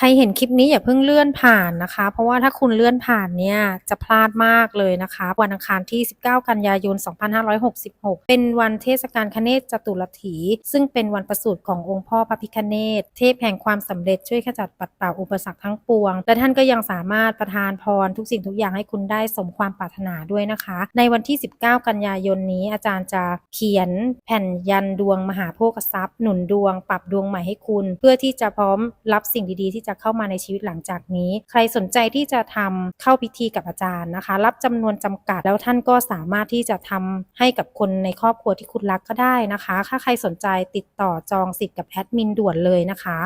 ใครเห็นคลิปนี้อย่าเพิ่งเลื่อนผ่านนะคะ เพราะว่าถ้าคุณเลื่อนผ่านเนี่ยจะพลาดมากเลยนะคะ วันอังคารที่ 19 กันยายน 2566 เป็นวันเทศกาลคเนศจตุรถี ซึ่งเป็นวันประสูติขององค์พ่อพระพิคเนศเทพแห่งความสำเร็จช่วยขจัดปัดเป่าอุปสรรคทั้งปวง และท่านก็ยังสามารถประทานพรทุกสิ่งทุกอย่างให้คุณได้สมความปรารถนาด้วยนะคะ ในวันที่ 19 กันยายนนี้อาจารย์จะเขียนแผ่นยันดวงมหาโภคทรัพย์ หนุนดวง ปรับดวงใหม่ให้คุณ เพื่อที่จะพร้อมรับสิ่งดีๆที่จะเข้ามาในชีวิตหลังจากนี้ ใครสนใจที่จะทำเข้าพิธีกับอาจารย์นะคะ รับจำนวนจำกัดแล้วท่านก็สามารถที่จะทำให้กับคนในครอบครัวที่คุณรักก็ได้นะคะ ถ้าใครสนใจติดต่อจองสิทธิ์กับแอดมินด่วนเลยนะคะ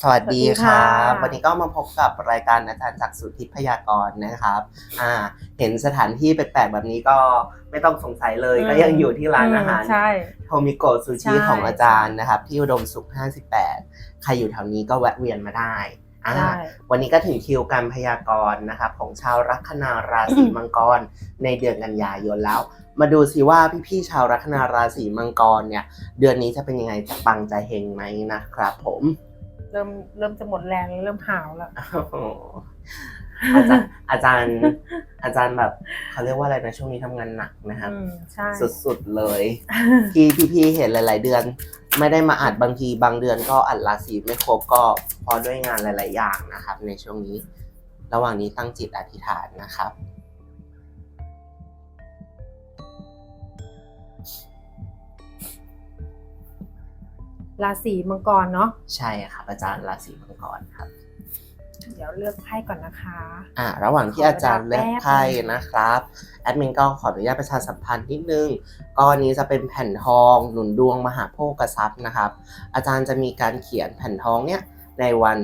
สวัสดีครัสวัสดีบค่ะวันนี้ก็มาพบกับรายการอาจารย์จากสุทธิพยากรณ์นะครับ อ่า เห็นสถานที่แปลกๆแบบนี้ก็ไม่ต้องสงสัยเลย ก็ยังอยู่ที่ร้านอาหารใช่โทมิโกะซูชิใช่ของอาจารย์นะครับ ที่อุดมสุข 58 ใครอยู่แถวนี้ก็แวะเวียนมาได้อ่าใช่วันนี้ก็ถึงคิวการพยากรณ์นะครับของชาวลัคนาราศีมังกรในเดือนกันยายนแล้ว มาดูสิว่าพี่ๆชาวลัคนาราศีมังกรเนี่ย เดือนนี้จะเป็นยังไงจะปังจะเฮงไหมนะครับผม เริ่มเริ่มจะหมดแรงเริ่มหาวแล้ว โอ้โหอาจารย์อาจารย์ อาจารย์แบบเขาเรียกว่าอะไรนะช่วงนี้ทำงานหนักนะครับ อืมใช่สุดๆเลย ที่พี่ๆเห็นหลาย ๆ เดือน ไม่ได้มาอัดบางทีบางเดือนก็อัดราศีไม่ครบก็เพราะด้วยงานหลาย ๆ อย่างนะครับ ในช่วงนี้ ระหว่างนี้ตั้งจิตอธิษฐานนะครับ ราศีมังกรเนาะใช่ครับอาจารย์ราศีมังกรครับ เดี๋ยวเลือกไพ่ก่อนนะคะ อ่าระหว่างที่อาจารย์เลือกไพ่นะครับแอดมินก็ขออนุญาตประชาสัมพันธ์นิดนึงก็อันนี้จะเป็นแผ่นทองหนุนดวงมหาโภคทรัพย์นะครับ อาจารย์จะมีการเขียนแผ่นทองเนี่ยในวัน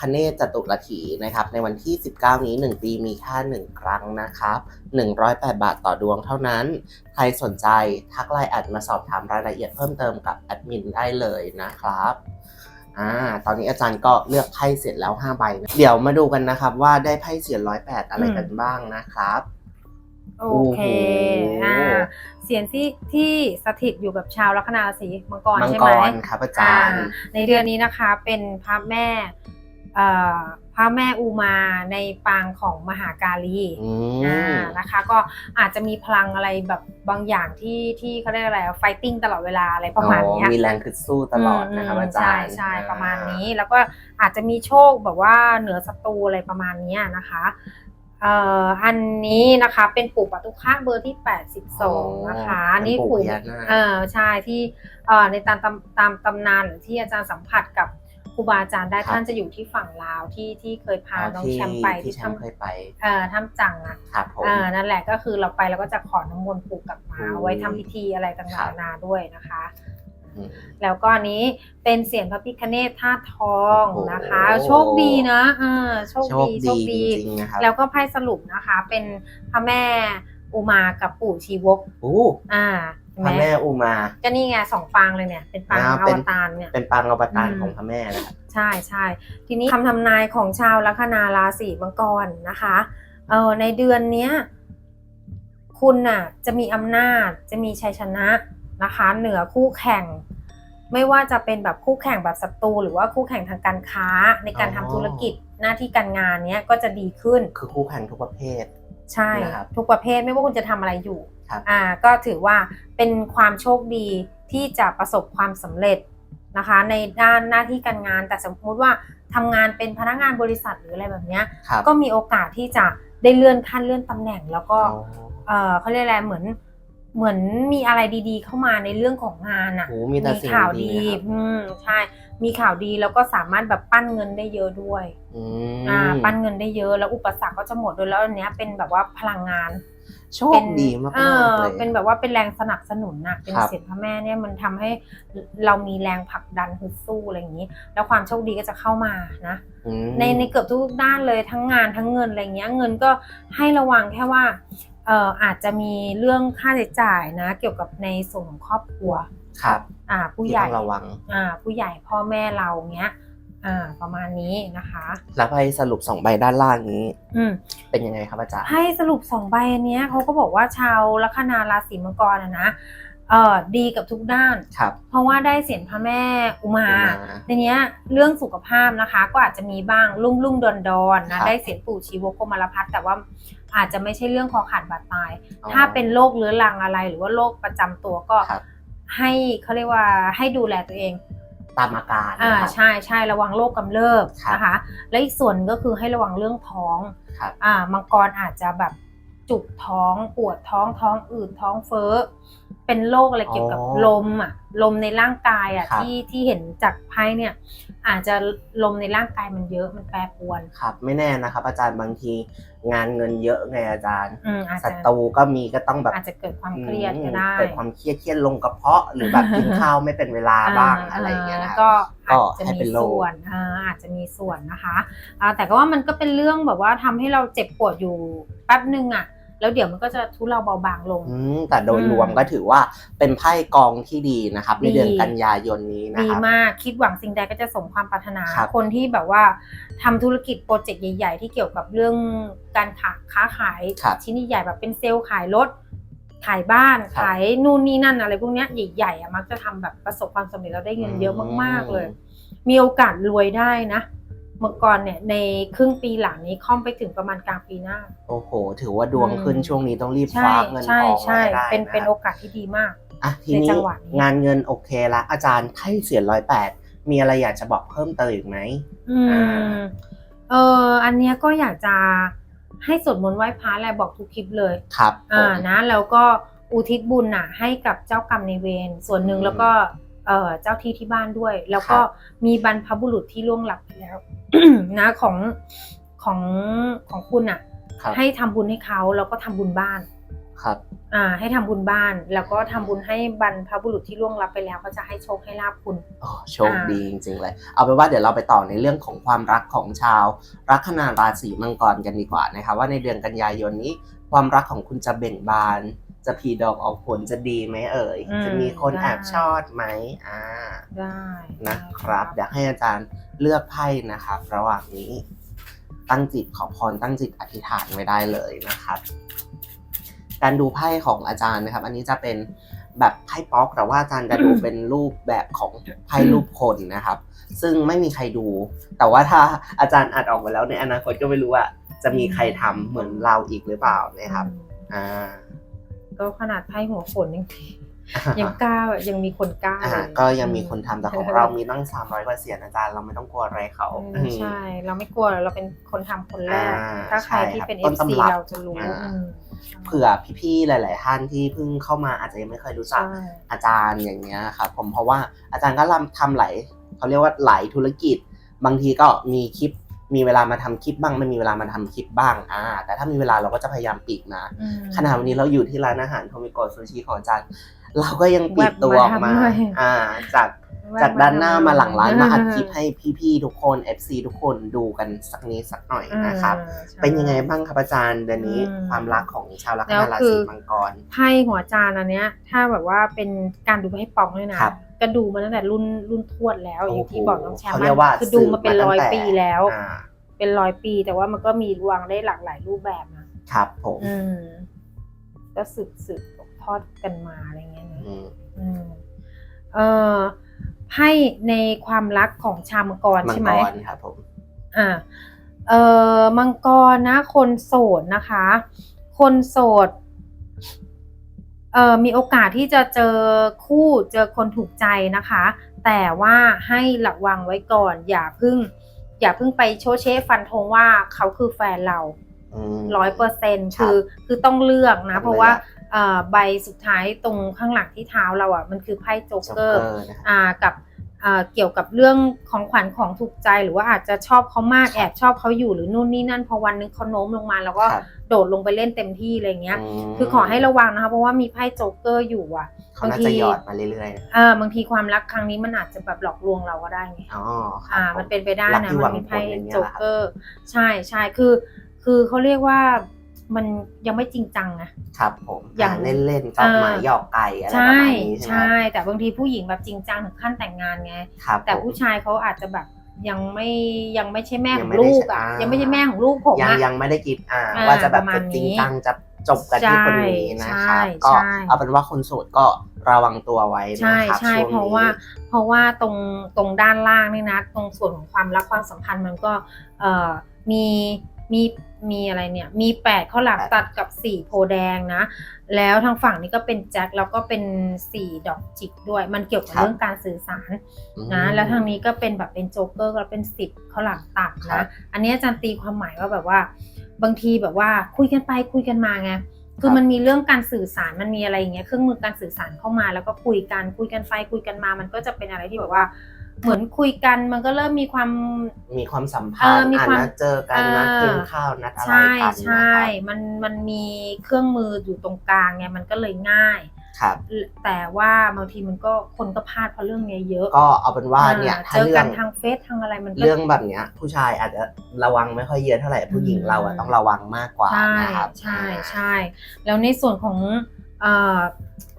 คเนศจตุรถีนะครับ ในวันที่ 19 นี้ 1 ปีมีแค่1ครั้งนะครับ 108 บาทต่อดวงเท่านั้น ใครสนใจทักไลน์แอดมาสอบถามรายละเอียดเพิ่มเติมกับแอดมินได้เลยนะครับอ่าตอนนี้อาจารย์ก็เลือกไพ่เสร็จแล้ว5ใบนะเดี๋ยวมาดูกันนะครับว่าได้ไพ่เสียร้อยแปดอะไรกันบ้างนะครับโอเคโอ้โหอ่าเสียงที่ที่สถิตอยู่กับชาวลัคนาราศีมังกรมังใช่กไหมรครับอาจารย์อ่ในเดือนนี้นะคะเป็นพระแม่เอ่อ พระแม่อุมาในปางของมหาการีอือ่ามนะคะ ก็อาจจะมีพลังอะไรแบบบางอย่างที่ที่เขาเรียกอะไรไฟติ้งตลอดเวลาอะไรประมาณเนี้ยมีแรงคึดสู้ตลอดนะครับมอาจารย์ใช่ใช่ประมาณนี้แล้วก็อาจจะมีโชคแบบว่าเหนือศัตรูอะไรประมาณเนี้ยนะคะเอ่ออันนี้นะคะเป็นปู่ปาตุฆะเบอร์ที่ 82 นะคะอันนี่เป็นปู่พญานาคเออใช่ที่เอ่อในตามตำตามตำนานหรือที่อาจารย์สัมผัสกับ ครูบาอาจารย์ได้ครับ ท่านจะอยู่ที่ฝั่งลาวที่ที่เคยพาน้องที่แชมป์ไปที่ที่แชมป์เคถ้ำยไปเอ่อถ้ำจังอะครับผมเอ่านั่นแหละก็คือเราไปเราก็จะขอน้ำมนต์ปู่กลับมาอืมเอาไว้ทำพิธีอะไรต่างครับๆนานาด้วยนะคะ อืม แล้วก็อันนี้เป็นเสียงพระพิคเนตธาตุทองโอ้โหนะคะโชคดีนะเออโชคโชดีคโชคดีดีจริงๆนะครับแล้วก็ไพ่สรุปนะคะ เป็นพระแม่อุมากับปู่ชีวก โอ้ อ่า พเห็นไหระมแม่อุมา ก็นี่ไงสองปางเลยเนี่ย เป็นปางอ่าอเป็วนตารเนี่ยเป็นปางอวตารอืมของพระแม่นะครับใช่ใช่ทีนี้คำทำนายของชาวลัคนาราศีมังกรนะคะเออในเดือนเนี้ยคุณน่ะจะมีอำนาจจะมีชัยชนะนะคะ เหนือคู่แข่ง ไม่ว่าจะเป็นแบบคู่แข่งแบบศัตรูหรือว่าคู่แข่งทางการค้าในการอ๋อทำธุรกิจหน้าที่การงานเนี้ยก็จะดีขึ้น คือคู่แข่งทุกประเภท ใช่นะครับทุกประเภทไม่ว่าคุณจะทำอะไรอยู่ครับ อ่าก็ถือว่าเป็นความโชคดีที่จะประสบความสำเร็จนะคะ ในด้านหน้าที่การงานแต่สมมุติว่าทำงานเป็นพนักงานบริษัทหรืออะไรแบบเนี้ยครับก็มีโอกาสที่จะได้เลื่อนขั้นเลื่อนตำแหน่ง แล้วก็อ๋อเออเขาเรียกอะไรเหมือนเหมือนมีอะไรดีๆ เข้ามาในเรื่องของงานอะโหมีแต่สิ่งข่าวดีดีนะครับอืมใช่มีข่าวดีแล้วก็สามารถแบบปั้นเงินได้เยอะด้วยอืมอ่าปั้นเงินได้เยอะแล้วอุปสรรคก็จะหมดด้วยแล้วอันเนี้ยเป็นแบบว่าพลังงาน โชคดีมากเอๆอเลยเป็นแบบว่าเป็นแรงสนับสนุนน่ะเป็นครับเสียงพระแม่เนี่ยมันทำให้เรามีแรงผลักดันฮึดสู้อะไรอย่างนี้ แล้วความโชคดีก็จะเข้ามานะอืมในในเกือบทุกด้านเลยทั้งงานทั้งเงินอะไรเงี้ย เงินก็ให้ระวังแค่ว่าเอ่ออาจจะมีเรื่องค่าใช้จ่ายนะ เกี่ยวกับในส่วนของครอบครัวครับ อ่า ผู้ที่ใหญ่ต้องระวัง อ่า ผู้ใหญ่พ่อแม่เราเงี้ย อ่า ประมาณนี้นะคะ แล้วไพ่สรุปสองใบด้านล่างนี้ อืมเป็นยังไงครับอาจารย์ให้สรุปสองใบอันเนี้ยเขาก็บอกว่าชาวลัคนาราศีมังกรอะนะเเออดีกับทุกด้าน ครับ เพราะว่าได้เสียงพระแม่อุมาอุมาทีเนี้ยเรื่องสุขภาพนะคะ ก็อาจจะมีบ้างลุ่มลุ่มดอนดอนๆครันะบได้เสียงปู่ชีวกโกมารพัฒน์แต่ว่าอาจจะไม่ใช่เรื่องคอขาดบาดตาย อ๋อถ้าเป็นโรคเรื้อรังอะไร หรือว่าโรคประจำตัวก็ครับให้เขาเรียกว่าให้ดูแลตัวเอง ตามอาการอ่านะครับใช่ใช่ระวังโรคกำเริบครับนะคะ และอีกส่วนก็คือให้ระวังเรื่องท้องครับอ่ามังกรอาจจะแบบจุกท้องปวดท้องท้องอืดท้องเฟ้อ เป็นโรคอะไรเกี่ยวกับอ๋อลมอะลมในร่างกายอะครับที่ที่เห็นจากไพ่เนี่ย อาจจะลมในร่างกายมันเยอะมันแปรปรวน ครับ ไม่แน่นะครับ อาจารย์บางทีงานเงินเยอะไงอาจารย์อืมอาจศัจะตรูก็มีก็ต้องแบบอาจจะเกิดความเครียดก็ได้ เกิดความเครียดเครียดลงกระเพาะหรือแบบกินข้าวไม่เป็นเวลาบ้างอะไรอย่างเงี้ยนะครับ ก็ก็อาจจะให้มีเป็นโรค ส่วนอ่าอาจจะมีส่วนนะคะอ่าแต่ก็ว่ามันก็เป็นเรื่องแบบว่าทำให้เราเจ็บปวดอยู่แป๊บนึงอะ แล้วเดี๋ยวมันก็จะทุเลาเบาบางลง อืมแต่โดยอืมรวมก็ถือว่าเป็นไพ่กองที่ดีนะครับ ในดี เดือนกันยายนนี้นะดีครับ มากคิดหวังสิ่งใดก็จะสมความปรารถนา ครับ คนที่แบบว่าทำธุรกิจโปรเจกต์ใหญ่ ๆ ที่เกี่ยวกับเรื่องการค้าค้าขาย ครับ ชิ้นใหญ่ๆแบบเป็นเซลล์ขายรถขายบ้านครับ ขายนู่นนี่นั่นอะไรพวกเนี้ยใหญ่ๆอะมักจะทำแบบประสบความสำเร็จแล้วได้เงินเยอะมากๆเลย มีโอกาสรวยได้นะ เมื่อก่อนเนี่ยในครึ่งปีหลังนี้ค่อมไปถึงประมาณกลางปีหน้า โอ้โห ถือว่าดวงขึ้นอืมช่วงนี้ต้องรีบคใช่ว้าเงินใช่ทองใช่ไว้ได้เป็นนะเป็นคโอรับกาสที่ดีมากอะทีในนี้จังหวะนี้งานเงินโอเคละอาจารย์ไพ่เสียร้อยแปดมีอะไรอยากจะบอกเพิ่มเติมอีกไหมอือ่ามเอออันเนี้ยก็อยากจะให้สวดมนต์ไหว้พระแหละบอกทุกคลิปเลยครับผอ่ามนะ แล้วก็อุทิศบุญน่ะให้กับเจ้ากรรมในายเวรส่วนหนึ่งอืมแล้วก็ เอ่อเจ้าที่ที่บ้านด้วย แล้วก็ครับมีบรรพบุรุษที่ล่วงลับไปแล้วนะของของของคุณอะครับให้ทำบุญให้เขาแล้วก็ทำบุญบ้านครับ อ่า ให้ทำบุญบ้าน แล้วก็ทำบุญให้บรรพบุรุษที่ล่วงลับไปแล้ว ก็จะให้โชคให้ลาบคุณโอ้โชคดีจริงๆเลย เอาเป็นว่าเดี๋ยวเราไปต่อในเรื่องของความรักของชาว ลัคนาราศีมังกรกันดีกว่านะครับว่าในเดือนกันยายนนี้ความรักของคุณจะเบ่งบาน จะพีดอกออกผลจะดีไหมเอ่ย อืมจะมีคนได้ แอบชอบไหมอ่าได้นะครับเดี๋ยวให้อาจารย์เลือกไพ่นะครับ ระหว่างนี้ ตั้งจิตขอพรตั้งจิตอธิษฐานไว้ได้เลยนะครับ การดูไพ่ของอาจารย์นะครับ อันนี้จะเป็นแบบไพ่ป๊อกแต่ว่าอาจารย์จะดู เป็นรูปแบบของไพ่รูปคนนะครับ ซึ่งไม่มีใครดู แต่ว่าถ้าอาจารย์อัดออกมาแล้วในอนาคตก็ไม่รู้ว่า จะมีใครทำเหมือนเราอีกหรือเปล่านะครับอืมอ่า ก็ขนาดไพ่หัวฝนยังยังกล้ายังมีคนกล้าอ่าเลยก็ยังมีคนทำแต่ของเรามีตั้ง300กว่าเสียงอาจารย์เราไม่ต้องกลัวอะไรเขาเออใช่ เราไม่กลัวเราเป็นคนทำคนแรกอ่าถ้าใครใช่ที่ครับเป็นต้น FC ตำรับเราจะรู้อ่าอืมเผื่อพี่ๆหลาย ๆ ท่านที่เพิ่งเข้ามาอาจจะยังไม่เคยรู้จักใช่อาจารย์อย่างเงี้ยครับผมเพราะว่าอาจารย์ก็ทำหลายเขาเรียกว่าหลายธุรกิจ บางทีก็มีคลิป มีเวลามาทำคลิปบ้างไม่มีเวลามาทำคลิปบ้างอ่าแต่ถ้ามีเวลาเราก็จะพยายามปีกนะอืมขณะวันนี้เราอยู่ที่ร้านอาหารโทมิโกะซูชิของอาจารย์เราก็ยังปีกตัวออกมาแวะมาทำด้วยอ่าจากจากด้านหน้ามาหลังร้านมาอัดคลิปให้พี่ๆทุกคน FC ทุกคนดูกันสักนิดสักหน่อยนะครับอ่าใช่เป็นยังไงบ้างครับอาจารย์เดือนนี้อืมความรักของชาวลัคแล้วนาราคืศีอมังกรไพ่หัวจานอันเนี้ยถ้าแบบว่าเป็นการดูให้ปองเลยนะครับ ก็ดูมาตั้งแต่รุ่นรุ่นทวดแล้ว อย่างที่บอกน้องแชมเขาป์เรียกว่าคือดูมาเป็นร้อยสืบมาตั้งแต่ปีแล้วอ่าเป็นร้อยปี แต่ว่ามันก็มีวางได้หลากหลายรูปแบบนะครับผมอืมก็สืบสืบตกทอดกันมาอะไรเงี้ยนะอืมอืมเอ่อไพ่ในความรักของชาวมังกรมังใช่ไหกมรครับผมอ่าเอ่อมังกรนะ คนโสดนะคะ คนโสดเอ่อ มีโอกาสที่จะเจอคู่เจอคนถูกใจนะคะ แต่ว่าให้ระวังไว้ก่อน อย่าเพึ่ง อย่าเพึ่งไปโชว์เชฟฟันธงว่าเขาคือแฟนเราอืมร้อยเปอร์เซ็นครับคือคือต้องเลือกนะต้องเพราะว่าเลือกเอ่อใบสุดท้ายตรงข้างหลังที่เท้าเราอะมันคือไพ่โจ๊กจ็อกเกเกออร์ร์นะครับอ่ากับอ่า เกี่ยวกับเรื่องของขวัญของถูกใจหรือว่าอาจจะชอบเขามากครับแอบชอบเขาอยู่หรือนู่นนี่นั่นพอวันนึงเขาโน้มลงมาแล้วก็ครับโดดลงไปเล่นเต็มที่อะไรเงี้ยมคือขอให้ระวังนะคะเพราะว่ามีไพ่โจ๊กเกอร์อยู่อะเขาน่าบางทีจะหยอดมาเรื่อยๆนะอ่าบางทีความรักครั้งนี้มันอาจจะแบบหลอกลวงเราก็ได้ไงอ๋อครับอ่าผมันเป็นไปได้รักนะที่หมัวันงมีผไพ่ลอย่างเงี้ยโจ๊กเหรอครับเกอร์ ใช่ใช่คือ คือเขาเรียกว่า มันยังไม่จริงจังนะครับผมอย่างอ่าเล่นๆจอกหมาอ่า หยอกไก่อะไรประใช่มาณนี้ใช่ไหมใช่ แต่บางทีผู้หญิงแบบจริงจังถึงขั้นแต่งงานไง ครับแต่ผม ผู้ชายเขาอาจจะแบบยังไม่ยังไม่ใช่แม่ยัของงไม่ได้ลูกอะอ่ายัยังไม่ใช่แม่ของลูกผมยังอะ ยังไม่ได้คิดอ่า อ่าว่าจะแบบประมาจะณนี้จริงจังจะจบกันที่คนนี้นะครับใช่ก็ใช่เอาเป็นว่าคนโสดก็ระวังตัวไว้ใช่นะครับใช่ช่วงเพราะนี้ว่าเพราะว่าตรงตรงด้านล่างนี่นะ ตรงส่วนของความรักความสัมพันธ์มันก็เอ่อมีมี มีอะไรเนี่ย มีแปดข้าวหลามตัดกับสี่โพธิ์แดงนะ แล้วทางฝั่งนี้ก็เป็นแจ็คแล้วก็เป็นสี่ดอกจิกด้วย มันเกี่ยวกับเรื่องการสื่อสารนะ แล้วทางนี้ก็เป็นแบบเป็นโจ๊กเกอร์ก็เป็นสิบข้าวหลามตัดครันะ บ อันนี้อาจารย์ตีความหมายว่าแบบว่า บางทีแบบว่าคุยกันไปคุยกันมาไง คือมันมีเรื่องการสื่อสารมันมีอะไรอย่างเงี้ยเครื่องมือการสื่อสารเข้ามาแล้วก็คุยกันคุยกันไปคุยกันมา มันก็จะเป็นอะไรที่แบบว่า เหมือนคุยกันมันก็เริ่มมีความ มีความสัมเอพันอธ์มีอะความนัดเจอกันนัดเออกินข้าวนัดอะไรใช่กันใช่นะครับมันมันมีเครื่องมืออยู่ตรงกลางไงมันก็เลยง่าย ครับแต่ว่าบางทีมันก็คนก็พลาดเพราะเรื่องเนี้ยเยอะก็เอาเป็นว่าเนี่ยอ่ถ้าเจอเรื่กัองนทางเฟซทางอะไรมันก็ เรื่องแบบเนี้ย ผู้ชายอาจจะระวังไม่ค่อยเยอะเท่าไหร่ผู้หญิงอืมเราอะต้องระวังมากกว่าใช่นะครับใช่ใช่แล้วในส่วนของเอ่อ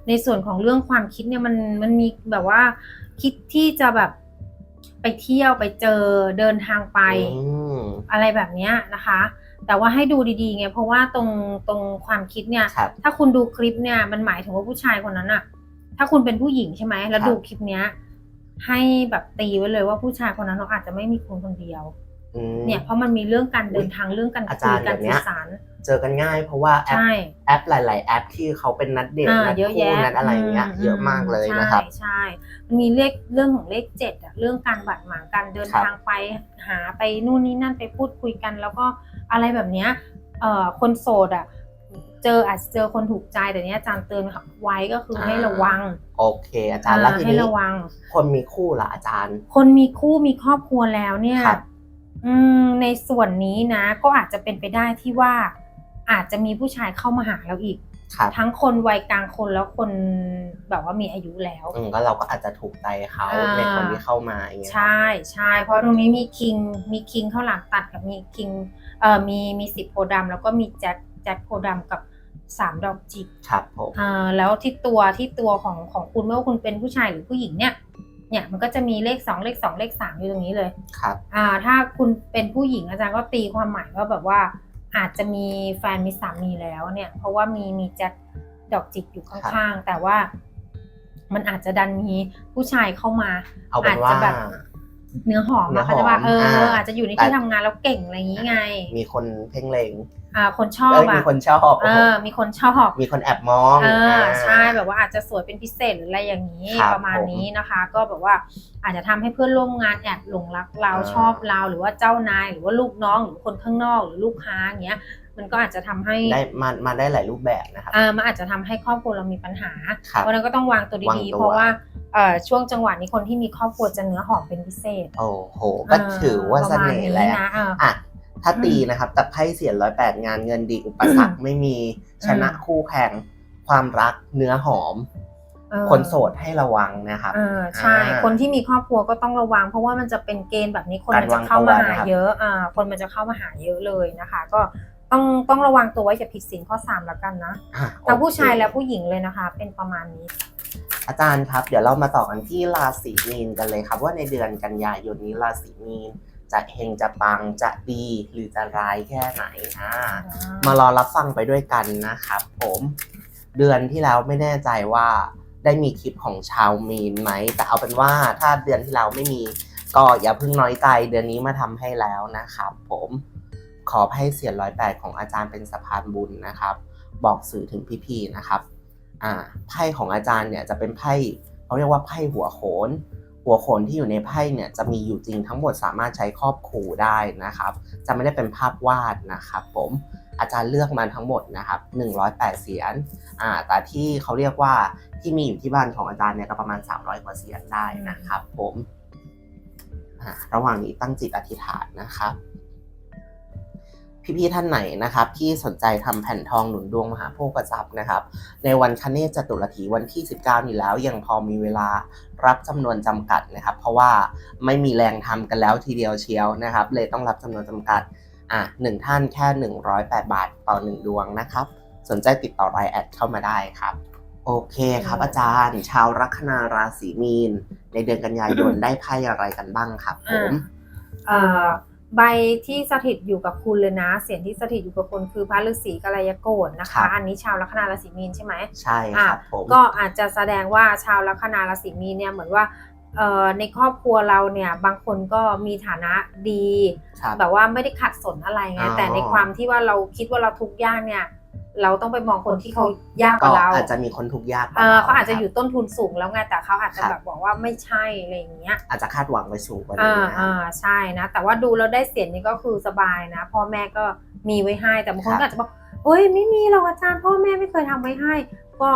ในส่วนของเรื่องความคิดเนี่ยมันมันมีแบบว่าคิดที่จะแบบ ไปเที่ยวไปเจอเดินทางไปอืมอะไรแบบเนี้ยนะคะ แต่ว่าให้ดูดีๆไงเพราะว่าตรงตรงความคิดเนี่ยครับถ้าคุณดูคลิปเนี่ยมันหมายถึงว่าผู้ชายคนนั้นอะถ้าคุณเป็นผู้หญิงใช่ไหมแล้วครับดูคลิปเนี้ยให้แบบตีไว้เลยว่าผู้ชายคนนั้นเขาอาจจะไม่มีคุณคนเดียว อืม เนี่ยเพราะมันมีเรื่องการเดินทางเรื่องการอาคุจายรย์การเดี๋ยวเนี้สื่ย อสาร เจอกันง่ายเพราะว่าแอปใช่แอปหลาย ๆ แอปที่เขาเป็นนัดเดทอ่านัดเยอะคู่แยะนัดอะไรเงี้ยมเยอะมากเลยนะครับ ใช่ใช่มันมีเลขเรื่องของเลขเจ็ดอะเรื่องการบัดหมางการเดินครับ ทางไปหาไปนู่นนี่นั่นไปพูดคุยกัน แล้วก็อะไรแบบเนี้ยเอ่อคนโสดอะเจออาจจะเจอคนถูกใจแต่เนี้ยอาจารย์เตือนไว้ก็คือให้ระวังโอเค อาจารย์แล้วอ่าทีให้นี้ระวัง คนมีคู่ล่ะอาจารย์ คนมีคู่มีครอบครัวแล้วเนี่ย ครับ อืมในส่วนนี้นะก็อาจจะเป็นไปได้ที่ว่าอาจจะมีผู้ชายเข้ามาหาเราอีก ครับทั้งคนวัยกลางคนแล้วคนแบบว่ามีอายุแล้ว อืมก็เราก็อาจจะถูกใจเขาอ่า ในคนที่เข้ามาอย่างเงี้ย ใช่ใช่เพราะตรงนี้มีคิงมีคิงข้าวหลามตัดกับมีคิงเอ่อมีมีสิบโพธิ์ดำแล้วก็มีแจ็คแจ็คโพธิ์ดำกับสามดอกจิก ครับผม อ่าแล้วที่ตัวที่ตัวของของคุณไม่ว่าคุณเป็นผู้ชายหรือผู้หญิงเนี่ย เนี่ยมันก็จะมีเลขสองเลขสองเลขสามอยู่ตรงนี้เลยครับอ่าถ้าคุณเป็นผู้หญิงอาจารย์ก็ตีความหมายว่าแบบว่าอาจจะมีแฟนมีสามีแล้วเนี่ย เพราะว่ามีมีแจ็คดอกจิกอยู่ข้างๆ แต่ว่ามันอาจจะดันมีผู้ชายเข้ามาเอาเป็นว่าอาจจะแบบ เนื้อหอมเนื้ออะหอมเขาใจะว่าเอออ่าอาจจะอยู่ในแต่ที่ทำงานแล้วเก่งอะไรอย่างนี้ไง มีคนเพ่งเล็งอ่า คนชอบเอ้ยอะมีคนชอบเออมีคนชอบมีคนแอบมองเอออ่าใช่แบบว่าอาจจะสวยเป็นพิเศษหรืออะไรอย่างนี้ครับประมาณนี้นะคะ ก็แบบว่าอาจจะทำให้เพื่อนร่วมงานแอบหลงรักเราอ่า ชอบเราหรือว่าเจ้านายหรือว่าลูกน้องหรือคนข้างนอกหรือลูกค้าอย่างเงี้ย มันก็อาจจะทำให้ได้มามาได้หลายรูปแบบนะครับอ่ามันอาจจะทำให้ครอบครัวเรามีปัญหาครับเพราะฉะนั้นก็ต้องวางตัววางดีๆตัวเพราะว่าเอ่อช่วงจังหวะนี้คนที่มีครอบครัวจะเนื้อหอมเป็นพิเศษ โอ้โห ก็ถือว่าปเสระมาณน่ห์นี้แล้วนะเอออะถ้าตีนะครับแต่ไพ่เสียนร้อยแปดงานเงินดีอุปสรรคไม่มีชนะอืมคู่แข่งความรักเนื้อหอมเออคนโสดให้ระวังนะครับเออใช่อ่าคนที่มีครอบครัวก็ต้องระวัง เพราะว่ามันจะเป็นเกณฑ์แบบนี้คนการมันจะเข้ามาวางตัวหานะครับเยอะอ่าคนมันจะเข้ามาหาเยอะเลยนะคะ ก็ ต้องต้องระวังตัวไว้จะผิดศีลข้อสามแล้วกันนะอะทั้งผู้โอเคชายและผู้หญิงเลยนะคะ เป็นประมาณนี้ อาจารย์ครับ เดี๋ยวเรามาต่อกันที่ราศีมีนกันเลยครับ ว่าในเดือนกันยายนนี้ราศีมีน จะเฮงจะปังจะดีหรือจะร้ายแค่ไหนอ่า มารอรับฟังไปด้วยกันนะครับผม เดือนที่แล้วไม่แน่ใจว่าได้มีคลิปของชาวมีนไหม แต่เอาเป็นว่าถ้าเดือนที่แล้วไม่มี ก็อย่าเพิ่งน้อยใจเดือนนี้มาทำให้แล้วนะครับผม ขอให้เสียร้อยแปดของอาจารย์เป็นสะพานบุญนะครับ บอกสื่อถึงพี่ๆนะครับอ่าไพ่ของอาจารย์เนี่ยจะเป็นไพ่เขาเรียกว่าไพ่หัวโขน หัวโขนที่อยู่ในไพ่เนี่ยจะมีอยู่จริงทั้งหมดสามารถใช้ครอบครูได้นะครับ จะไม่ได้เป็นภาพวาดนะครับผมอาจารย์เลือกมาทั้งหมดนะครับ108 เสียนอ่าแต่ที่เขาเรียกว่าที่มีอยู่ที่บ้านของอาจารย์เนี่ยก็ประมาณ 300 กว่าเสียนได้นะครับผมระหว่างนี้ตั้งจิตอธิษฐานนะครับ พี่ๆท่านไหนนะครับที่สนใจทำแผ่นทองหนุนดวงมหาโภคทรัพย์นะครับ ในวันคเนศจตุรถีวันที่ 19 นี้แล้วยังพอมีเวลารับจำนวนจำกัดนะครับ เพราะว่าไม่มีแรงทำกันแล้วทีเดียวเชียวนะครับ เลยต้องรับจำนวนจำกัดอะหนึ่งท่านแค่ 108 บาทต่อ 1 ดวงนะครับ สนใจติดต่อไลน์แอดเข้ามาได้ครับโอเคครับอาจารย์ ชาวลัคนาราศีมีน ในเดือนกันยายนได้ไพ่อะไรกันบ้างครับผมอ่อ ใบที่สถิตอยู่กับคุณเลยนะ เสียงที่สถิตอยู่กับคุณคือพระฤาษีกัลยาโกฏนะครัคะ บ อันนี้ชาวลัคนาราศีมีนใช่ไหม ใช่ครับผมก็อาจจะแสดงว่าชาวลัคนาราศีมีนเนี่ยเหมือนว่าเอ่อในครอบครัวเราเนี่ยบางคนก็มีฐานะดี ครับ แบบว่าไม่ได้ขัดสนอะไรไงอ๋อแต่ในความที่ว่าเราคิดว่าเราทุกข์ยากเนี่ย เราต้องไปมองคนที่เขายากกก็ว่าเราอาจจะมีคนทุกข์ยากกว่เออรเขาอาจจะครับอยู่ต้นทุนสูงแล้วไงแต่เขาอาจจะครับแบบบอกว่าไม่ใช่อะไรอย่างเงี้ย อาจจะคาดหวังไปสูงกว่านี้อ่านะอ่าใช่นะ แต่ว่าดูแล้วได้เสียงนี้ก็คือสบายนะ พ่อแม่ก็มีไว้ให้แต่บางคนครับก็อาจจะบอกเอ้ยไม่มีหรอกอาจารย์ พ่อแม่ไม่เคยทำไว้ให้ ก็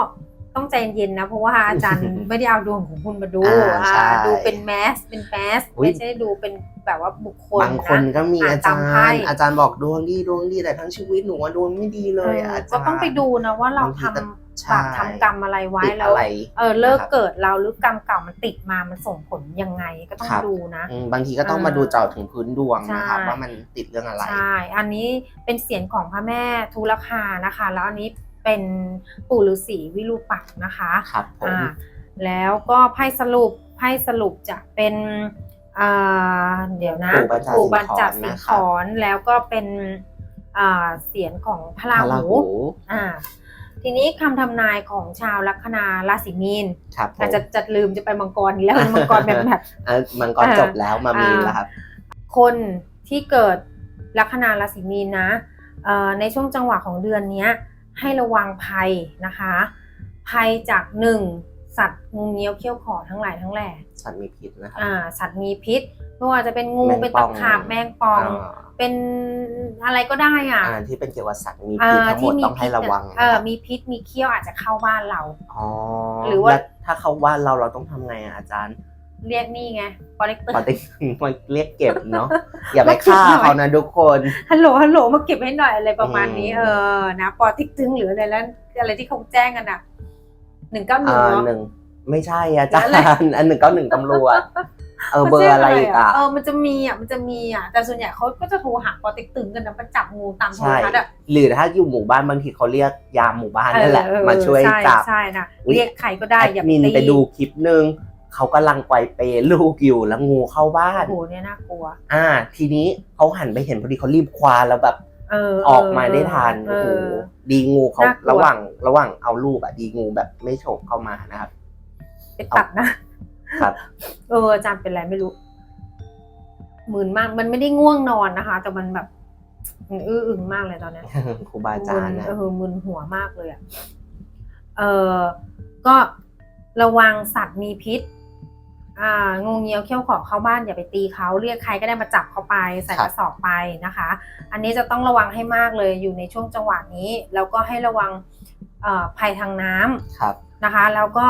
ต้องใจเย็นนะ เพราะว่าอาจารย์ไม่ได้เอาดวงของคุณมาดูอ่าใช่อ่าดูเป็นแมสเป็นแมสอุ๊ยไม่ใช่ดูเป็นแบบว่าบุคคลบางคนก็มีอะอาจารตามไพ่ย์อาจารย์บอกดวงดีดวงดีแต่ทั้งชีวิตหนูว่าดวงไม่ดีเลยเอออาจารย์ก็ต้องไปดูนะว่าเราบางทีทำก็บใช่าปทำกรรมอะไรไว้ติดแล้วอะไรเออเลิกนะครับเกิดเราหรือกรรมเก่ามันติดมามันส่งผลยังไงก็ต้องครับดูนะอืมบางทีก็ต้องอ่ามมาดูเจาะถึงพื้นดวงนะครับใช่ว่ามันติดเรื่องอะไรใช่อันนี้เป็นเสียงของพระแม่ทุลคานะคะ แล้วอันนี้ เป็นปู่ฤาษีวิรูปักษ์นะคะครับผมอ่าแล้วก็ไพ่สรุปไพ่สรุปจะเป็นอ่าเดี๋ยวนะปู่บรรจาบรรจัดสิสิงงห์ขขออนนแล้วก็เป็นอ่าเสียงของพระพราระราหูหูอ่าทีนี้คำทำนายของชาวลัคนาราศีมีนครับผมอาจจะจะลืมจะไปมังกรอีกแล้วมังกรแบบแบบอะมันก็จบแล้วมามีแล้วครับ คนที่เกิดลัคนาราศีมีนนะเอ่อในช่วงจังหวะของเดือนเนี้ย ให้ระวังภัยนะคะ ภัยจากหนึ่งสัตว์งูเงี้ยวเขี้ยวขอทั้งหลายทั้งแหล่สัตว์มีพิษนะครับอ่าสัตว์มีพิษไม่ว่าจะเป็นงูแมงเป็นป่ตะองขาบแมงปอง อ่าเป็นอะไรก็ได้อะอ่าที่เป็นเกี่ยวกับสัตว์มีอ่พิษทั้งหมดที่ต้องให้ระวังเออนะครับมีพิษมีเขี้ยวอาจจะเข้าบ้านเรา อ๋อหรือว่า แล้วถ้าเขาว่าเราเราต้องทำไงอะอาจารย์ เรียกนี่ไงปอเล็กตึปฏิมันเรียกเก็บเนาะอย่าไปมาเก็บฆ่าหน่อยเขานะทุกคน ฮัลโหลฮัลโหลมาเก็บให้หน่อยอะไรประมาณนี้อืมเออนะปอติ๊กตึงหรืออะไรแล้วอะไรที่เขาแจ้งกันอะหนึ่งเก้าหนึ่งอ่าเนาะ หนึ่งไม่ใช่อาจารแล้วอะไรย์อันหนึ่งเก้าหนึ่งตำรวจเออเบอร์อะไรอีกอะ เออ มันจะมีอะ มันจะมีอะ แต่ส่วนใหญ่เขาก็จะโทรหาปอติ๊กตึงกันนะมาจับงูตามโทรใช่ ทัศน์อะหรือถ้าอยู่หมู่บ้านบางทีเขาเรียกยามหมู่บ้านนั่นแหละ เออมาช่วยใช่จับใช่นะอุ๊ยเรียกใครก็ได้ แออย่าดมินตีไปดูคลิปหนึ่ง เขากำลังปล่อยเปรลูกอยู่แล้วงูเข้าบ้านโอ้โหเนี่ยน่ากลัว อ่า ทีนี้เขาหันไปเห็นพอดีเขารีบคว้าแล้วแบบเออออกมาได้ทันเอโอ้โหอดีงูเขาน่ากลัว ระหว่างระหว่างเอาลูกอะดีงูแบบไม่โฉบเข้ามานะครับ ไปตัดนะครับ เอออาจารย์เป็นไรไม่รู้มึนมากมันไม่ได้ง่วงนอนนะคะ แต่มันแบบมันอื้ออึงมากเลยตอนเนี้ย ครูบาอาจารย์นะเออมึนหัวมากเลยอะ เออก็ระวังสัตว์มีพิษ อ่างูเงี้ยวเขี้ยวขอเข้าบ้านอย่าไปตีเขาเรียกใครก็ได้มาจับเขาไปใส่ครักบระสอบไปนะคะ อันนี้จะต้องระวังให้มากเลยอยู่ในช่วงจังหวะนี้แล้วก็ให้ระวังเอ่อภัยทางน้ำครับนะคะ แล้วก็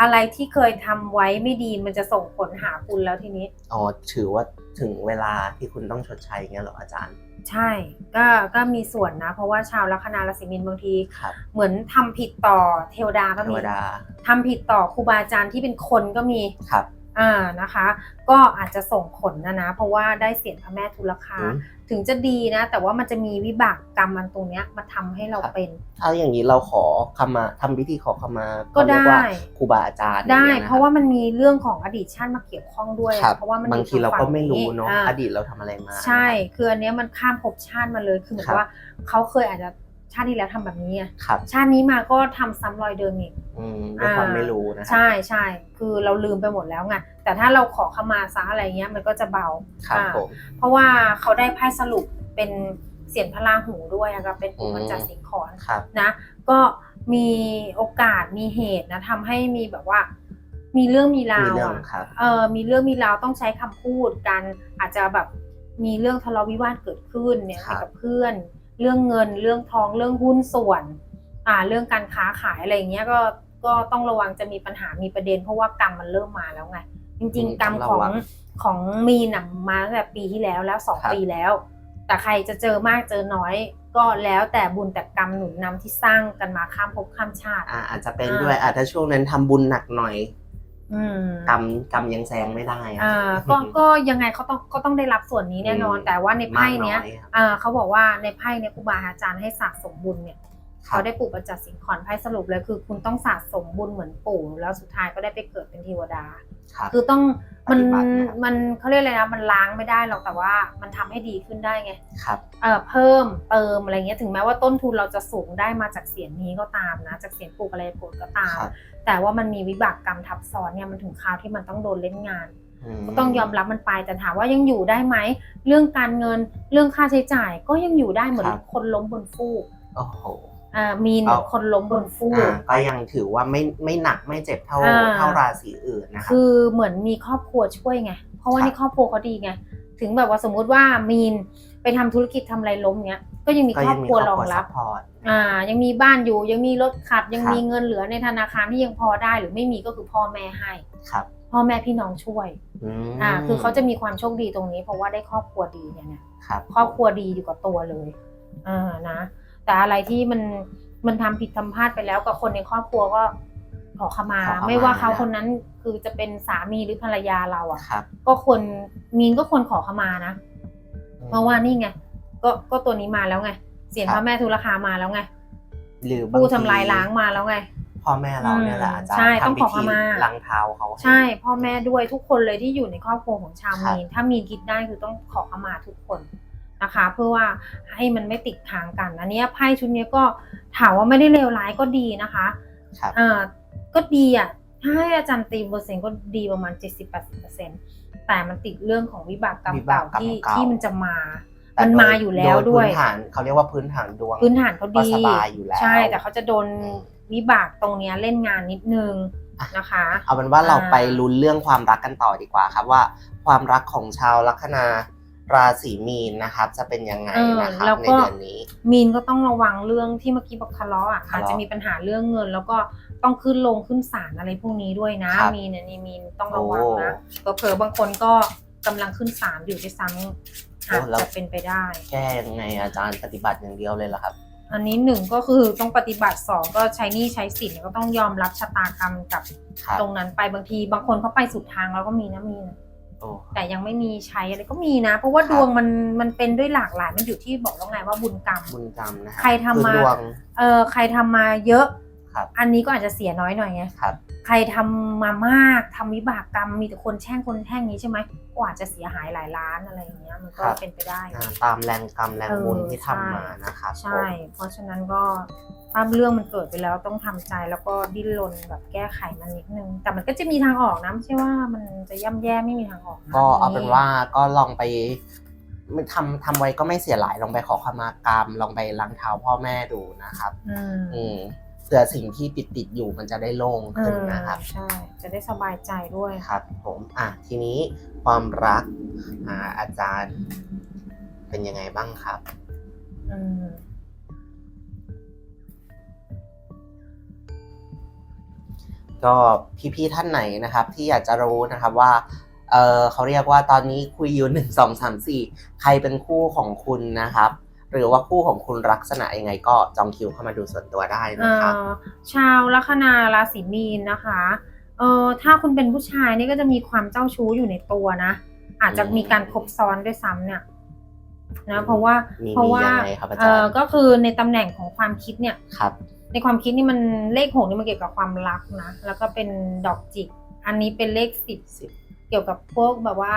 อะไรที่เคยทำไว้ไม่ดีมันจะส่งผลหาคุณแล้วทีนี้อ๋อถือว่าถึงเวลาที่คุณต้องชดใช้เงี้ยเหรออาจารย์ ใช่ก็ก็มีส่วนนะ เพราะว่าชาวลัคนาราศีมีนบางทีครับเหมือนทำผิดต่อเทวดาก็เทมีวดาทำผิดต่อครูบาอาจารย์ที่เป็นคนก็มีครับ อ่านะคะ ก็อาจจะส่งผลนะนะ เพราะว่าได้เสียงพระแม่ทุลคา อืม ถึงจะดีนะ แต่ว่ามันจะมีวิบากกรรมมันตรงเนี้ยมาทำให้เราครับเป็น ถ้าอย่างนี้เราขอขมาทำพิธีขอขมาก็เขาเรียว่าได้ครูบาอาจารย์ได้ อย่งงี้ยนคบ เพราะว่ามันมีเรื่องของอดีตชาติมาเกี่ยวข้องด้วยครับเพราะว่ามันบางทีเราก็ไม่รู้เนาะอ่อดีตเราทำอะไรมา ใช่ คืออันเนี้ยมันข้ามภพชาติมาเลย คือเหมือนครับ ว่าเขาเคยอาจจะ ชาติที่แล้วทำแบบนี้ไงครับชาตินี้มาก็ทำซ้ำรอยเดิมอีกอืมด้วยความอ่าไม่รู้นะครัใช่ใช่คือเราลืมไปหมดแล้วไงแต่ถ้าเราขอขมาซะอะไรเงี้ยมันก็จะเบาครับอ่าผมเพราะว่าเขาได้ไพ่สรุปเป็นเสียงพระราหูด้วยนะคะเป็นปู่อืมมันจัดสิงขอนครับนะก็มีโอกาสมีเหตุนะทำให้มีแบบว่า มีเรื่องมีรามีวเรื่องอะครับเออมีเรื่องมีราวต้องใช้คำพูดกันอาจจะแบบมีเรื่องทะเลาะวิวาทเกิดขึ้นเนี่ยครับกับเพื่อน เรื่องเงินเรื่องทองเรื่องหุ้นส่วนอ่าเรื่องการค้าขายอะไรอย่างเงี้ยก็ก็ต้องระวังจะมีปัญหามีประเด็น เพราะว่ากรรมมันเริ่มมาแล้วไงจริงอืมๆกรรมต้องขระองวังของมีนน่ะมาตั้งแต่ปีที่แล้วแล้วสองครับปีแล้ว แต่ใครจะเจอมากเจอน้อยก็แล้วแต่บุญแต่กรรมหนุนนำที่สร้างกันมาข้ามภพข้ามชาติอ่าอาจจะเป็นอ่าด้วยอาจจะถ้าช่วงนั้นทำบุญหนักหน่อยอืม กรรมกรรมยังแซงไม่ได้อะอ่าก็ก็ยังไงเขาต้องก็ต้องได้รับส่วนนี้แน่นอนอืมแต่ว่าในไพ่เนี้ยมากอยครับอ่าเขาบอกว่าในไพ่เนี้ยครูบาอาจารย์ให้สะสมบุญเนี่ยครั เขาบได้ปลูกประจักษ์สิงขอนไพ่สรุปเลยคือ คุณต้องสะสมบุญเหมือนปู่ แล้วสุดท้ายก็ได้ไปเกิดเป็นเทวดา ครับ คือต้องปมันฏิบัตินะครับ มันเขาเรียกอะไรนะมันล้างไม่ได้หรอกแต่ว่ามันทำให้ดีขึ้นได้ไง ครับเอ่อเพิ่มเติมอะไรเงี้ยถึงแม้ว่าต้นทุนเราจะสูงได้มาจากเสียงนี้ก็ตามนะ จากเสียงปลูกอะไรปลูกก็ตาม ครับแต่ว่ามันมีวิบากกรรมทับซ้อนเนี่ยมันถึงคราวที่มันต้องโดนเล่นงานมก็ต้องยอมรับมันไปแต่ถามว่ายังอยู่ได้ไหมเรื่องการเงินเรื่องค่าใช้จ่ายก็ยังอยู่ได้เหมือนครับคนล้มบนฟูก โอ้โห อ่ามีนเหมือนเอาคนล้มบนฟูก อ่าก็ยังถือว่าไม่ไม่หนักไม่เจ็บเท่าอ่า เท่าราศีอื่นนะครับคือเหมือนมีครอบครัวช่วยไง เพราะว่าครับ นี่ครอบครัวเขาดีไง ถึงแบบว่าสมมุติว่ามีนไปทำธุรกิจทำอะไรล้มเนี้ย ก็ยังมีก็ครอยับงมีครัวครอบรองครัวรัซับ พพอร์ต อ่า ยังมีบ้านอยู่ ยังมีรถขับ ยังครับมีเงินเหลือในธนาคารที่ยังพอได้หรือไม่มีก็คือพ่อแม่ให้ครับ พ่อแม่พี่น้องช่วยอืมอ่า คือเขาจะมีความโชคดีตรงนี้ เพราะว่าได้ครอบครัวดีเนี่ยเนี่ยครับ ครอบครัวดีอยู่กับตัวเลย อ่า นะ แต่อะไรที่มันมันทำผิดทำพลาดไปแล้วกับคนในครอบครัวก็ขอขมา ขอขมาไม่ว่าเขาแล้วคนนั้นคือจะเป็นสามีหรือภรรยาเราอะ ครับก็ควรมีนก็ควรขอขมานะ เพราะว่านี่ไงก็ก็ตัวนี้มาแล้วไง เสียงครับพระแม่ทุลคามาแล้วไงหรือบางผู้ทีทำลายล้างมาแล้วไง พ่อแม่เราเนี่ยแหละอาจารย์ใช่ต้องทำพิขอธีขมา ล้างเท้าเขาห้ ใช่พ่อแม่ด้วยทุกคนเลยที่อยู่ในครอบครัวของชาวครับมีนถ้ามีนคิดได้คือต้องขอขมาทุกคน นะคะ เพื่อว่าให้มันไม่ติดค้างกัน อันเนี้ยไพ่ชุดเนี้ยก็ถามว่าไม่ได้เลวร้ายก็ดีนะคะครับอ่าก็ดีอะถ้าให้อาจารย์ตีเปอร์เซ็นต์ก็ดีประมาณ 70-80%แต่มันติดเรื่องของวิบากกรรมวิบากเก่ากรรมที่เก่าที่มันจะมาแต่มันโดมาอยู่แล้วโด้วยพื้นฐานเขาเรียกว่าพื้นฐานดวงพื้นฐานเขาก็ดีสบายอยู่แล้วใช่ แต่เขาจะโดนวิบากตรงเนี้ยเล่นงานนิดนึงอะนะคะ เอาเป็นว่าเราอ่าไปลุ้นเรื่องความรักกันต่อดีกว่าครับว่า ความรักของชาวลัคนา ราศีมีนนะครับ จะเป็นยังไงเออนะครับแล้วในก็เดือนนี้ มีนก็ต้องระวังเรื่องที่เมื่อกี้บอกทะเลาะอะทะเลาะอาจจะมีปัญหาเรื่องเงิน แล้วก็ต้องขึ้นลงขึ้นศาลอะไรพวกนี้ด้วยนะครับมีนเนี่ยนี่มีนต้องระวังนะเผลอๆบางคนก็กำลังขึ้นศาลอยู่ด้วยซ้ำอาจจะเป็นไปได้ แก้ยังไงอาจารย์ปฏิบัติอย่างเดียวเลยเหรอครับอันนี้หนึ่งก็คือต้องปฏิบัติสองก็ใช้หนี้ใช้สินก็ต้องยอมรับชะตากรรมกับครับตรงนั้นไปบางที บางคนเขาไปสุดทางแล้วก็มีนะมีนะโอ้ แต่ยังไม่มีใช้อะไรก็มีนะ เพราะว่าครับดวงมันมันเป็นด้วยหลากหลายมันอยู่ที่บอกแล้วไงว่าบุญกรรมบุญกรรมนะครัใครทำมาคือดวงเออใครทำมาเยอะครับอันนี้ก็อาจจะเสียน้อยหน่อยไงครับ ใครทำมามากทำวิบากกรรมมีแต่คนแช่งคนแช่งนี้ใช่ไหมก็อาจจะเสียหายหลายล้านอะไรอย่างเงี้ยมันก็ครับเป็นไปได้อ่าตามแรงกรรมแรงเออบุญที่ทำใช่มานะครับใช่ผมเพราะฉะนั้นก็ ถ้าเรื่องมันเกิดไปแล้วต้องทำใจแล้วก็ดิ้นรนแบบแก้ไขมันนิดนึง แต่มันก็จะมีทางออกนะไม่ใช่ว่ามันจะย่ำแย่ไม่มีทางออกนะก็เอาเป็นว่าก็ลองไปไม่ทำทำไว้ก็ไม่เสียหลายลองไปขอขมากรรมลองไปล้างเท้าพ่อแม่ดูนะครับ อืมอืมเผื่อสิ่งที่ติดติดๆอยู่มันจะได้โล่งเอขึ้นอนะครับใช่จะได้สบายใจด้วยครับ ผมอะทีนี้ความรักอ่าอาจารย์เป็นยังไงบ้างครับ อืม ก็พี่ๆท่านไหนนะครับ ที่อยากจะรู้นะครับว่าเออเขาเรียกว่าตอนนี้คุยอยู่หนึ่งสองสามสี่ใครเป็นคู่ของคุณนะครับ หรือว่าคู่ของคุณลักษณะยังไงก็จองคิวเข้ามาดูส่วนตัวได้เอ่นะครับอชาวลัคนาราศีมีนนะคะเอ่อถ้าคุณเป็นผู้ชายนี่ก็จะมีความเจ้าชู้อยู่ในตัวนะ อาจจะมีการคบซ้อนด้วยซ้ำเนี่ยนะเพราะว่ามีเพราะว่ามียังไงครับอาเอจารอย์ก็คือในตำแหน่งของความคิดเนี่ยครับ ในความคิดนี่มันเลขหกนี่มันเกี่ยวกับความรักนะ แล้วก็เป็นดอกจิก อันนี้เป็นเลขสิบสิบเกี่ยวกับพวกแบบว่า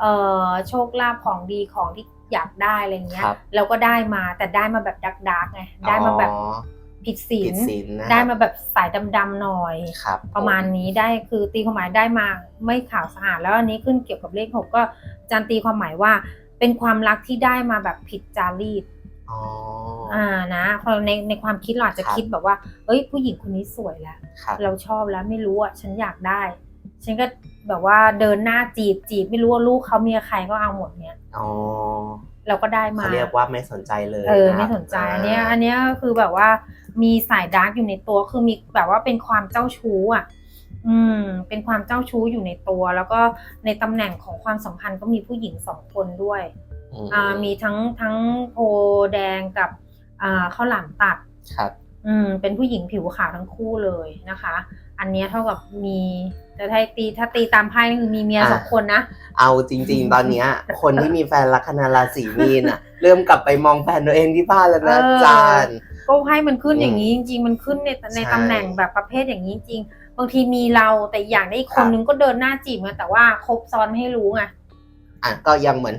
เอ่อโชคลาภของดีของที่อยากได้อะไรเงี้ยครับแล้วก็ได้มาแต่ได้มาแบบดักดักๆไงได้มาแบบอ๋อผิดศีผิลดศีลนะครับได้มาแบบสายดำๆหน่อย ครับประมาณนี้ได้คือตีความหมายได้มาไม่ขาวสะอาดแล้วอันนี้ขึ้นเกี่ยวกับเลขหกก็จารตีความหมายว่า เป็นความรักที่ได้มาแบบผิดจารีต อ๋อ อ่านะพอในในความคิดเราอาจจะครับคิดแบบว่า เอ้ย ผู้หญิงคนนี้สวยแล้ว ครับ เราชอบแล้วไม่รู้อะฉันอยากได้ ฉันก็แบบว่าเดินหน้าจีบจีบไม่รู้ว่าลูกเขาเมียใครก็เอาหมดเนี้ยอ๋อเราก็ได้มาเขาเรียกว่าไม่สนใจเลยเออนะครับไม่สนใจอันเนี้ยาอันเนี้ยก็คือแบบว่ามีสายดาร์กอยู่ในตัวคือมีแบบว่าเป็นความเจ้าชู้อะ อืม เป็นความเจ้าชู้อยู่ในตัว แล้วก็ในตำแหน่งของความสัมพันธ์ก็มีผู้หญิงสองคนด้วยอื มอ่ามีทั้งทั้งโพแดงกับอ่าข้าวหลามตัดครับอืมเป็นผู้หญิงผิวขาวทั้งคู่เลยนะคะ อันเนี้ยเท่ากับมีแต่ถ้าตีถ้าตีตามไพ่ก็คือมีเมียอะสองคนนะ เอาจริง ๆ ตอนเนี้ย คนที่มีแฟนลัคนาราศีมีนอะเริ่มกลับไปมองแฟนตัวเองที่บ้านแล้วนะเอออาจารย์ก็ให้มันขึ้นอืมอย่างนี้จริง ๆ มันขึ้นในในใช่ตำแหน่งแบบประเภทอย่างนี้จริงๆเบางทีมีเราแต่อีกอย่างได้อีกคนนึงก็เดินหน้าจีบไงแต่ว่าครบซ้อนไม่ให้รู้ไงอะก็ยังเหมือน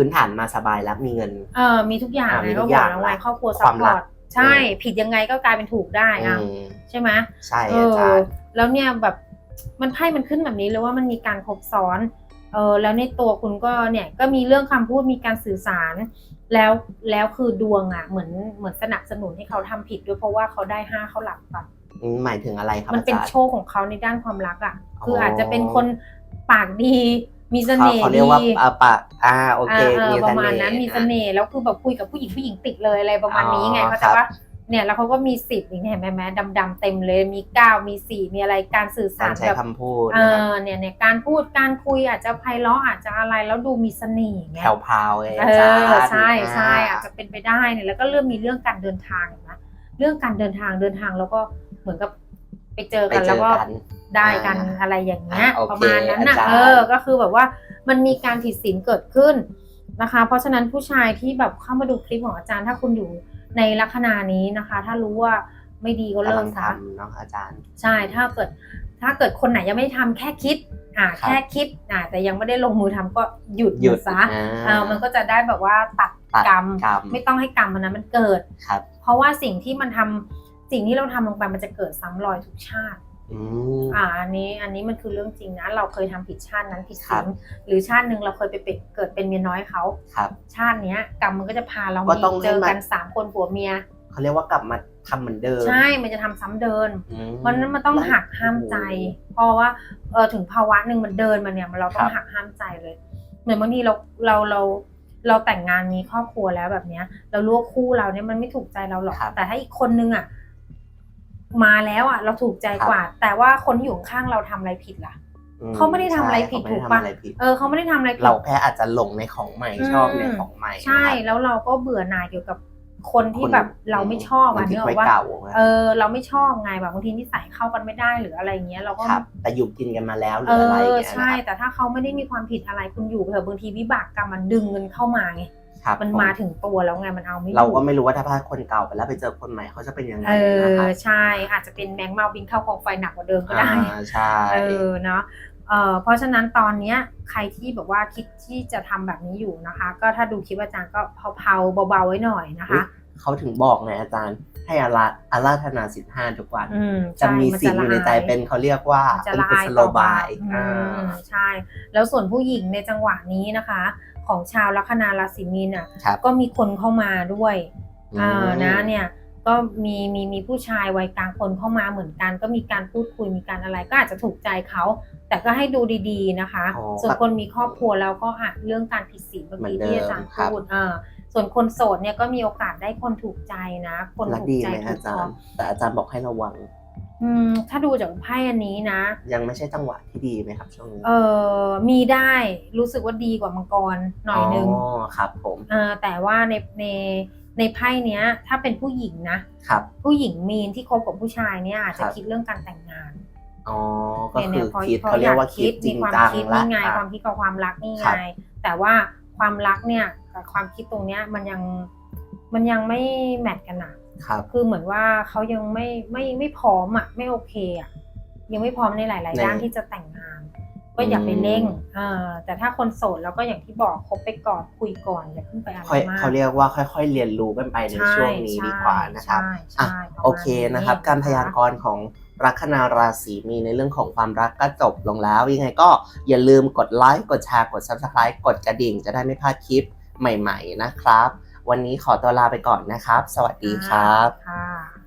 พื้นฐานมาสบายแล้วมีเงิน เออมีทุกอย่างอ่าไงมีทุก็กบออกย่างแล้วไงละครอบครัวคซัพวามพรัอก ร์ตใช่ ผิดยังไงก็กลายเป็นถูกได้อือะมใช่ไหมใช่เออาอจารย์แล้วเนี่ยแบบมันไพ่มันขึ้นแบบนี้เลยว่ามันมีการครบซ้อนเออแล้วในตัวคุณก็เนี่ยก็มีเรื่องคำพูดมีการสื่อสารแล้วแล้วคือดวงอะเหมือนเหมือนสนับสนุนให้เขาทำผิดด้วยเพราะว่าเขาได้ห้าเขาหลับก่อน อืมหมายถึงอะไรครับมันอาเป็นจารย์ โชคของเขาในด้านความรักอะ คืออออาจจะเป็นคนปากดี มีเสเขาน่ห์เขาเรีดียกว่าอ่าปะอ่าโอเคอ่ามีเออประมาณนั้นมีเสน่ห์แล้วคือแบบคุยกับผู้หญิงผู้หญิงติดเลยอะไรประมาณนี้ไงอ๋อเขาใจครับว่าเนี่ยแล้วเขาก็มีสิบอย่างเงี้ยเห็นไหมแม้ดำๆเต็มเลยมีเก้ามีสี่มีอะไรการสื่อสาการรใช้แบบคำพูดเอนะครับอเนี่ยเนี่ยการพูดการคุยอาจจะไพเราะอาจจะอะไรแล้วดูมีเสน่ห์ไงแผ่วพราวไงเออาจารย์อใช่ใช่อ่าอาจจะเป็นไปได้เนี่ยแล้วก็เริ่มมีเรื่องการเดินทางเห็นะเรื่องการเดินทางเดินทางแล้วก็เหมือนกับ ไปเจอไปกันเจแล้วอก็กันได้กันอ่าอะไรอย่างเงี้ยอ่าโอเคประมาณนั้นน่ะอาจารย์เออก็คือแบบว่ามันมีการผิดศีลเกิดขึ้นนะคะ เพราะฉะนั้นผู้ชายที่แบบเข้ามาดูคลิปของอาจารย์ ถ้าคุณอยู่ในลัคนานี้นะคะ ถ้ารู้ว่าไม่ดีก็เลิกำลักงซะทำเนาะอาจารย์ ใช่ถ้าเกิดถ้าเกิดคนไหนยังไม่ทำแค่คิดอ่าครับแค่คิดอ่าแต่ยังไม่ได้ลงมือทำก็หยุดหยุดซะอ่าเออมันก็จะได้แบบว่าตัดตัดกรรมกรรม ไม่ต้องให้กรรมมันนั้นมันเกิดครับเพราะว่าสิ่งที่มันทำ สิ่งที่เราทำลงไปมันจะเกิดซ้ำรอยทุกชาติอืมอ่าอันนี้อันนี้มันคือเรื่องจริงนะ เราเคยทำผิดชาตินั้นผิดครัศีบลหรือชาติหนึ่งเราเคยไปเป็นเกิดเป็นเมียน้อยเขาครับ ชาติเนี้ยกรรมมันก็จะพาเราก็มีต้องให้เจอกันมันสามคนผัวเมียเขาเรียกว่ากลับมาทำเหมือนเดิม ใช่ มันจะทำซ้ำเดินอืมเพราะฉะนั้นมันต้องหักห้ามใจ เพราะว่าเออถึงภาวะหนึ่งมันเดินมาเนี่ยมันเราต้องครับหักห้ามใจเลย เหมือนบางทีเราเราเราเราแต่งงานมีครอบครัวแล้วแบบเนี้ย เรารู้ว่าคู่เราเนี่ยมันไม่ถูกใจเราหรอกครับแต่ถ้าอีกคนนึงอะ มาแล้วอะเราถูกใจครับกว่า แต่ว่าคนที่อยู่ข้างๆเราทำอะไรผิดล่ะอืเขาไม่ได้ทำอะไรผิดใช่ถูกเขาปะไม่ได้ทำอะไรผิดเออเขาไม่ได้ทำอะไรผิดเราแค่อาจจะหลงในของใหม่อืมชอบในของใหม่ใช่นะครับแล้วเราก็เบื่อหน่ายเกี่ยวกับคนที่คนแบบเราไม่ชอบมัอะนเนทิ้กงอไว้อกว่าเก่าอะเออเราไม่ชอบไงแบบบางทีนิสัยเข้ากันไม่ได้หรืออะไรเงี้ยเราก็ครับแต่อยู่กินกันมาแล้วหรืเอออะไรอย่างอเงี้ยใช่นะครับแต่ถ้าเขาไม่ได้มีความผิดอะไรคุณอยู่ไปเถอะบางทีวิบากกรรมมันดึงเงินเข้ามาไง ครับมันผมาถึงตัวแล้วไงมันเอาไม่อยู่เราก็ไม่รู้ว่าถ้าพลาดคนเก่าไปแล้วไปเจอคนใหม่เขาจะเป็นยังไงเอนะอครับใช่อาจจะเป็นแมงเมาบินเข้ากองไฟหนักกว่าเดิมก็ได้อ่าใช่เออเนาะเออเพราะฉะนั้นตอนเนี้ยใครที่แบบว่าคิดที่จะทำแบบนี้อยู่นะคะ ก็ถ้าดูคลิปอาจารย์ก็เผาๆเบาๆไว้หน่อยนะคะเขาถึงบอกไงอาจารย์ให้อาราอาราธนาสินห้าทุกวันอืมจะใช่มีนสิ่งอยู่ในใจละายเป็นเขาเรียกว่ามันจะเป็นละกุอายศโลต่อบายอือ่ามใช่ แล้วส่วนผู้หญิงในจังหวะนี้นะคะ ของชาวลัคนาราศีมีนอะครับ ก็มีคนเข้ามาด้วยอืมอ่านะเนี่ยก็มีมีมีผู้ชายวัยกลางคนเข้ามาเหมือนกัน ก็มีการพูดคุยมีการอะไรก็อาจจะถูกใจเขา แต่ก็ให้ดูดีๆนะคะ อ๋อส่วนคนมีครอบครัวแล้วก็อะเรื่องการผิดศีลเมื่อกี้เหมือนเดิมที่อาจารย์ครับ พูดอ่าส่วนคนโสดเนี่ยก็มีโอกาสได้คนถูกใจนะ คนรักถูกดีใจไหมถูอากคจาอรย์ แต่อาจารย์บอกให้ระวัง อืมถ้าดูจากไพ่อันนี้นะ ยังไม่ใช่จังหวะที่ดีไหมครับ ช่วงนี้เออมีได้รู้สึกว่าดีกว่ามังกรหน่อยนึงอ๋อครับผมเออแต่ว่าในในในไพ่เนี้ย ถ้าเป็นผู้หญิงนะครับ ผู้หญิงมีนที่คบกับผู้ชายเนี่ยอาจจะครับคิดเรื่องการแต่งงานอ๋อก็เนี่ยคืเนี่อยพอคิดพอเขาเรียกว่าอคิดจริงมีความจังคิดละนี่ไงอะความคิดกับความรักนี่ครัไงบแต่ว่าความรักเนี่ยกับความคิดตรงเนี้ยมันยังมันยังไม่แมทกันนะ ครับคือเหมือนว่าเขายังไม่ไม่ไม่พร้อมอะไม่โอเคอะยังไม่พร้อมในหลายในๆด้านที่จะแต่งงาน ก็อย่าไปเร่งเออแต่ถ้าคนโสดแล้วก็อย่างที่บอกคบไปก่อนคุยก่อนอย่าเพิ่งไปอะไรค่อยมากเขาเรียกว่าค่อย ๆ เรียนรู้กันไปในใช่ช่วงนี้ดีกว่านะครับใช่อะใช่ประมาณโอเคนะครับนี้การพยากรณ์ของลัคนาราศีมีในเรื่องของความรักก็จบลงแล้ว ยังไงก็อย่าลืมกดไลค์กดแชร์กด subscribe กดกระดิ่งจะได้ไม่พลาดคลิปใหม่ ๆ นะครับ วันนี้ขอตัวลาไปก่อนนะครับ สวัสดีครับค่ะ